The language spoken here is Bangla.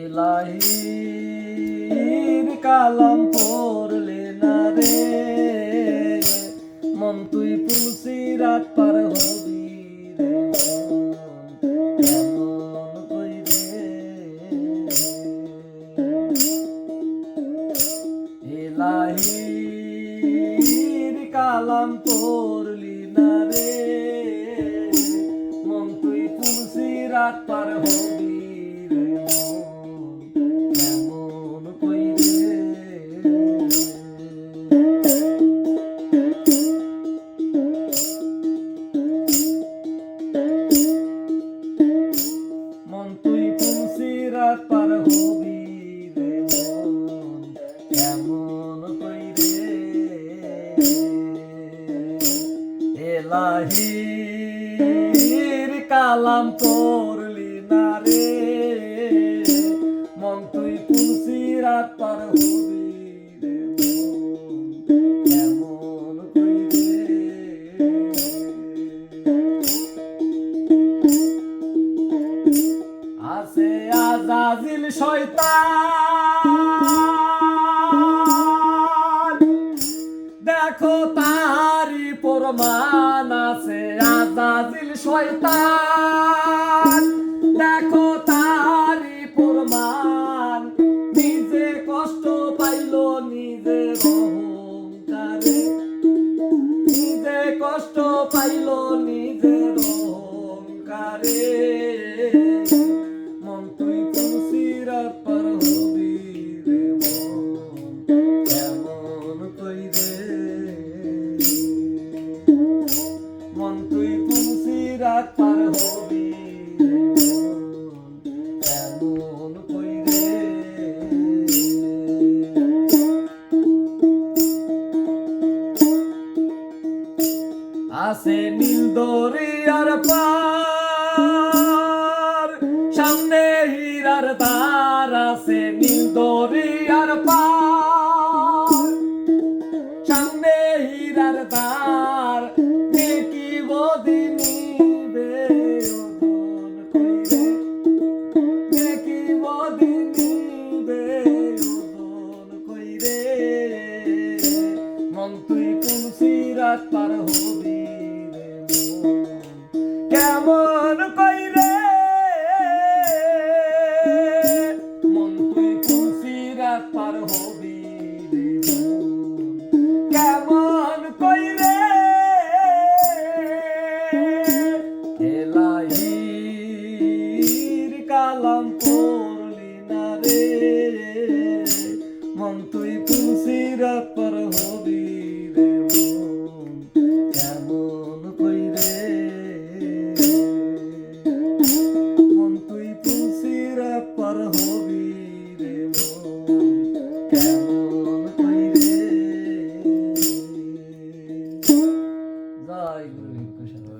এলাহির কালাম পড়লে না রে। মন তুই পুলসি রাত পার হবি এলাহির কালাম পড়লি না রে। পার হবি মন, তুই তুলসি রাত পার হবি রে মন? কেমন কইরে এলাহির কালাম পড়লি না রে। মন তুই তুলসি রাত পার হবি আছে আজাজিল শয়তান। তারি প্রমাণ আছে, আজাজিল শয়তান। দেখো তারি প্রমাণ। নিজে কষ্ট পাইল, নিজে অহংকারে। নিজে কষ্ট পাইল নিজের অহংকারে। পার হবি রে কইরে আছে নীল দরিয়ার পার সামনে হীরার তার আছে নীল দরিয়ার সিরাত পার হবি মন। কেমন কইরে? মন তুই কোন সিরাত পার হবি মন। কেমন কালাম না রে। মন তুই পার হবি